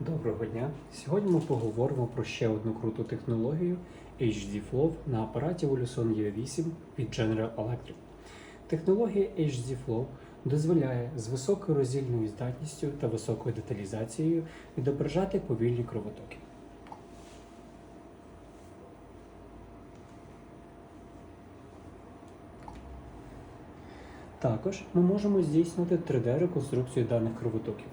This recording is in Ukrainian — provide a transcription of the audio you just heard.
Доброго дня! Сьогодні ми поговоримо про ще одну круту технологію HD Flow на апараті Voluson E8 від General Electric. Технологія HD Flow дозволяє з високою роздільною здатністю та високою деталізацією відображати повільні кровотоки. Також ми можемо здійснити 3D-реконструкцію даних кровотоків.